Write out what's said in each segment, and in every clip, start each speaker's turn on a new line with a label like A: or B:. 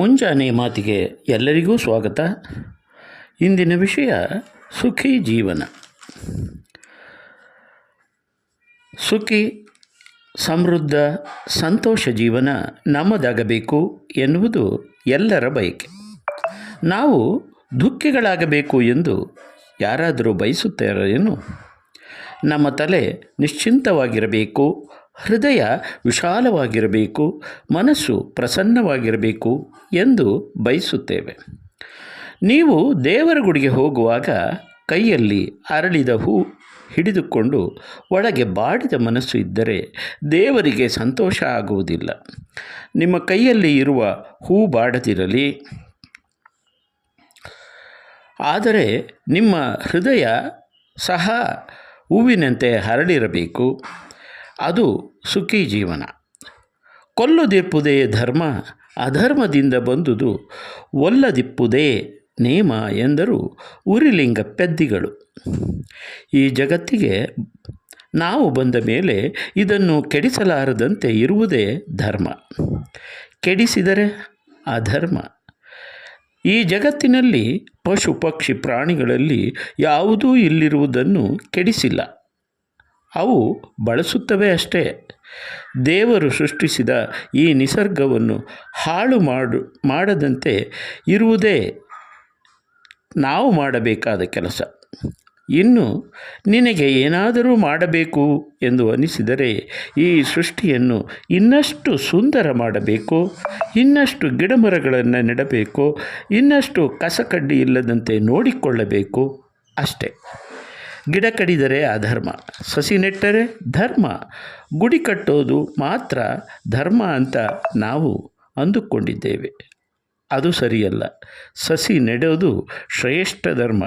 A: ಮುಂಜಾನೆ ಮಾತಿಗೆ ಎಲ್ಲರಿಗೂ ಸ್ವಾಗತ. ಇಂದಿನ ವಿಷಯ ಸುಖಿ ಜೀವನ. ಸುಖಿ, ಸಮೃದ್ಧ, ಸಂತೋಷ ಜೀವನ ನಮ್ಮದಾಗಬೇಕು ಎನ್ನುವುದು ಎಲ್ಲರ ಬಯಕೆ. ನಾವು ದುಃಖಿಗಳಾಗಬೇಕು ಎಂದು ಯಾರಾದರೂ ಬಯಸುತ್ತಾರೇನು? ನಮ್ಮ ತಲೆ ನಿಶ್ಚಿಂತವಾಗಿರಬೇಕು. ಹೃದಯ ವಿಶಾಲವಾಗಿರಬೇಕು, ಮನಸ್ಸು ಪ್ರಸನ್ನವಾಗಿರಬೇಕು ಎಂದು ಬಯಸುತ್ತೇವೆ. ನೀವು ದೇವರ ಗುಡಿಗೆ ಹೋಗುವಾಗ ಕೈಯಲ್ಲಿ ಅರಳಿದ ಹೂ ಹಿಡಿದುಕೊಂಡು ಒಳಗೆ ಬಾಡಿದ ಮನಸ್ಸು ಇದ್ದರೆ ದೇವರಿಗೆ ಸಂತೋಷ ಆಗುವುದಿಲ್ಲ. ನಿಮ್ಮ ಕೈಯಲ್ಲಿ ಇರುವ ಹೂ ಬಾಡದಿರಲಿ. ಆದರೆ ನಿಮ್ಮ ಹೃದಯ ಸಹ ಹೂವಿನಂತೆ ಹರಡಿರಬೇಕು ಅದು ಸುಖಿ ಜೀವನ. ಕೊಲ್ಲದಿಪ್ಪುದೇ ಧರ್ಮ, ಅಧರ್ಮದಿಂದ ಬಂದುದು ಒಲ್ಲದಿಪ್ಪುದೇ ನೇಮ ಎಂದರು ಉರಿಲಿಂಗ ಪೆದ್ದಿಗಳು. ಈ ಜಗತ್ತಿಗೆ ನಾವು ಬಂದ ಮೇಲೆ ಇದನ್ನು ಕೆಡಿಸಲಾರದಂತೆ ಇರುವುದೇ ಧರ್ಮ. ಕೆಡಿಸಿದರೆ ಅಧರ್ಮ. ಈ ಜಗತ್ತಿನಲ್ಲಿ ಪಶು ಪಕ್ಷಿ ಪ್ರಾಣಿಗಳಲ್ಲಿ ಯಾವುದೂ ಇಲ್ಲಿರುವುದನ್ನು ಕೆಡಿಸಿಲ್ಲ. ಅವು ಬಳಸುತ್ತವೆ ಅಷ್ಟೇ. ದೇವರು ಸೃಷ್ಟಿಸಿದ ಈ ನಿಸರ್ಗವನ್ನು ಹಾಳು ಮಾಡು, ಮಾಡದಂತೆ ಇರುವುದೇ ನಾವು ಮಾಡಬೇಕಾದ ಕೆಲಸ. ಇನ್ನು ನಿನಗೆ ಏನಾದರೂ ಮಾಡಬೇಕು ಎಂದು ಅನಿಸಿದರೆ ಈ ಸೃಷ್ಟಿಯನ್ನು ಇನ್ನಷ್ಟು ಸುಂದರ ಮಾಡಬೇಕು, ಇನ್ನಷ್ಟು ಗಿಡಮರಗಳನ್ನು ನೆಡಬೇಕು, ಇನ್ನಷ್ಟು ಕಸಕಡ್ಡಿ ಇಲ್ಲದಂತೆ ನೋಡಿಕೊಳ್ಳಬೇಕು ಅಷ್ಟೇ. ಗಿಡ ಕಡಿದರೆ ಅಧರ್ಮ. ಸಸಿ ನೆಟ್ಟರೆ ಧರ್ಮ. ಗುಡಿ ಕಟ್ಟೋದು ಮಾತ್ರ ಧರ್ಮ ಅಂತ ನಾವು ಅಂದುಕೊಂಡಿದ್ದೇವೆ. ಅದು ಸರಿಯಲ್ಲ. ಸಸಿ ನೆಡೋದು ಶ್ರೇಷ್ಠ ಧರ್ಮ.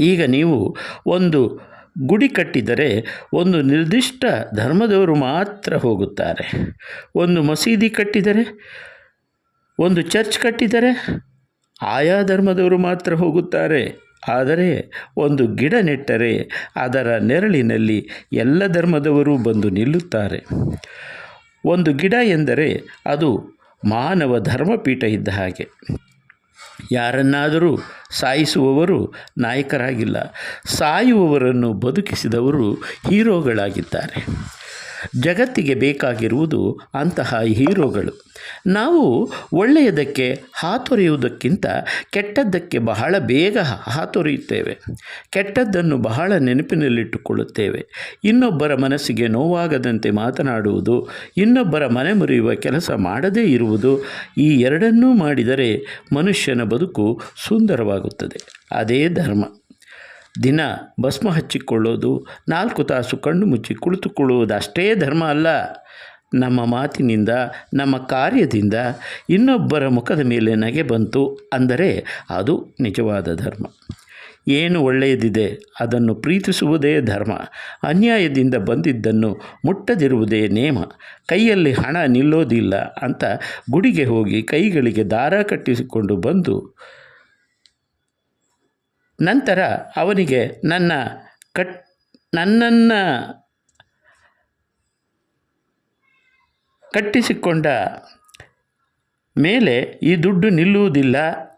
A: ಈಗ ನೀವು ಒಂದು ಗುಡಿ ಕಟ್ಟಿದರೆ ಒಂದು ನಿರ್ದಿಷ್ಟ ಧರ್ಮದವರು ಮಾತ್ರ ಹೋಗುತ್ತಾರೆ. ಒಂದು ಮಸೀದಿ ಕಟ್ಟಿದರೆ, ಒಂದು ಚರ್ಚ್ ಕಟ್ಟಿದರೆ ಆಯಾ ಧರ್ಮದವರು ಮಾತ್ರ ಹೋಗುತ್ತಾರೆ. ಆದರೆ ಒಂದು ಗಿಡ ನೆಟ್ಟರೆ ಅದರ ನೆರಳಿನಲ್ಲಿ ಎಲ್ಲ ಧರ್ಮದವರು ಬಂದು ನಿಲ್ಲುತ್ತಾರೆ. ಒಂದು ಗಿಡ ಎಂದರೆ ಅದು ಮಾನವ ಧರ್ಮಪೀಠ ಇದ್ದ ಹಾಗೆ. ಯಾರನ್ನಾದರೂ ಸಾಯಿಸುವವರು ನಾಯಕರಾಗಿಲ್ಲ. ಸಾಯುವವರನ್ನು ಬದುಕಿಸಿದವರು ಹೀರೋಗಳಾಗಿದ್ದಾರೆ. ಜಗತ್ತಿಗೆ ಬೇಕಾಗಿರುವುದು ಅಂತಹ ಹೀರೋಗಳು. ನಾವು ಒಳ್ಳೆಯದಕ್ಕೆ ಹಾತೊರೆಯುವುದಕ್ಕಿಂತ ಕೆಟ್ಟದ್ದಕ್ಕೆ ಬಹಳ ಬೇಗ ಹಾತೊರೆಯುತ್ತೇವೆ. ಕೆಟ್ಟದ್ದನ್ನು ಬಹಳ ನೆನಪಿನಲ್ಲಿಟ್ಟುಕೊಳ್ಳುತ್ತೇವೆ. ಇನ್ನೊಬ್ಬರ ಮನಸ್ಸಿಗೆ ನೋವಾಗದಂತೆ ಮಾತನಾಡುವುದು, ಇನ್ನೊಬ್ಬರ ಮನೆ ಮುರಿಯುವ ಕೆಲಸ ಮಾಡದೇ ಇರುವುದು, ಈ ಎರಡನ್ನೂ ಮಾಡಿದರೆ ಮನುಷ್ಯನ ಬದುಕು ಸುಂದರವಾಗುತ್ತದೆ. ಅದೇ ಧರ್ಮ. ದಿನ ಭಸ್ಮ ಹಚ್ಚಿಕೊಳ್ಳೋದು, ನಾಲ್ಕು ತಾಸು ಕಣ್ಣು ಮುಚ್ಚಿ ಕುಳಿತುಕೊಳ್ಳುವುದು ಅಷ್ಟೇ ಧರ್ಮ ಅಲ್ಲ. ನಮ್ಮ ಮಾತಿನಿಂದ, ನಮ್ಮ ಕಾರ್ಯದಿಂದ ಇನ್ನೊಬ್ಬರ ಮುಖದ ಮೇಲೆ ನಗೆ ಬಂತು ಅಂದರೆ ಅದು ನಿಜವಾದ ಧರ್ಮ. ಏನು ಒಳ್ಳೆಯದಿದೆ ಅದನ್ನು ಪ್ರೀತಿಸುವುದೇ ಧರ್ಮ. ಅನ್ಯಾಯದಿಂದ ಬಂದಿದ್ದನ್ನು ಮುಟ್ಟದಿರುವುದೇ ನೇಮ. ಕೈಯಲ್ಲಿ ಹಣ ನಿಲ್ಲೋದಿಲ್ಲ ಅಂತ ಗುಡಿಗೆ ಹೋಗಿ ಕೈಗಳಿಗೆ ದಾರ ಕಟ್ಟಿಸಿಕೊಂಡು ಬಂದು ನಂತರ ಅವನಿಗೆ ನನ್ನ ಕಟ್, ನನ್ನನ್ನು ಕಟ್ಟಿಸಿಕೊಂಡ ಮೇಲೆ ಈ ದುಡ್ಡು ನಿಲ್ಲುವುದಿಲ್ಲ.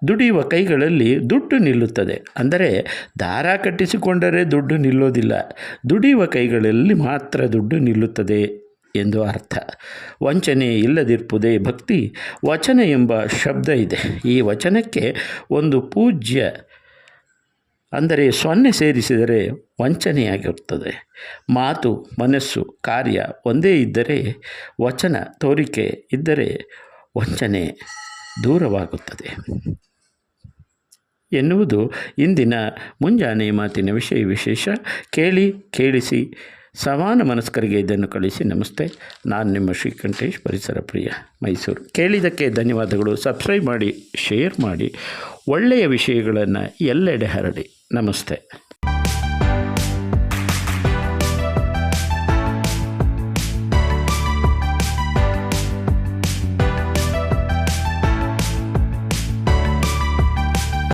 A: ದುಡಿಯುವ ಕೈಗಳಲ್ಲಿ ದುಡ್ಡು ನಿಲ್ಲುತ್ತದೆ. ಅಂದರೆ ದಾರ ಕಟ್ಟಿಸಿಕೊಂಡರೆ ದುಡ್ಡು ನಿಲ್ಲೋದಿಲ್ಲ ದುಡಿಯುವ ಕೈಗಳಲ್ಲಿ ಮಾತ್ರ ದುಡ್ಡು ನಿಲ್ಲುತ್ತದೆ ಎಂದು ಅರ್ಥ. ವಂಚನೆ ಇಲ್ಲದಿರ್ಪುದೇ ಭಕ್ತಿ, ವಚನ ಎಂಬ ಶಬ್ದ ಇದೆ. ಈ ವಚನಕ್ಕೆ ಒಂದು ಪೂಜ್ಯ ಅಂದರೆ ಸೊನ್ನೆ ಸೇರಿಸಿದರೆ ವಂಚನೆಯಾಗಿರುತ್ತದೆ. ಮಾತು, ಮನಸ್ಸು, ಕಾರ್ಯ ಒಂದೇ ಇದ್ದರೆ, ವಚನ, ತೋರಿಕೆ ಇದ್ದರೆ ವಂಚನೆ ದೂರವಾಗುತ್ತದೆ. ಎನ್ನುವುದು ಇಂದಿನ ಮುಂಜಾನೆ ಮಾತಿನ ವಿಷಯ ವಿಶೇಷ. ಕೇಳಿ, ಕೇಳಿಸಿ, ಸಮಾನ ಮನಸ್ಕರಿಗೆ ಇದನ್ನು ಕಳಿಸಿ ನಮಸ್ತೆ. ನಾನು ನಿಮ್ಮ ಶ್ರೀಕಂಠೇಶ್, ಪರಿಸರ ಪ್ರಿಯ, ಮೈಸೂರು. ಕೇಳಿದ್ದಕ್ಕೆ ಧನ್ಯವಾದಗಳು. ಸಬ್ಸ್ಕ್ರೈಬ್ ಮಾಡಿ ಶೇರ್ ಮಾಡಿ. ಒಳ್ಳೆಯ ವಿಷಯಗಳನ್ನು ಎಲ್ಲೆಡೆ ಹರಡಿ. ನಮಸ್ತೆ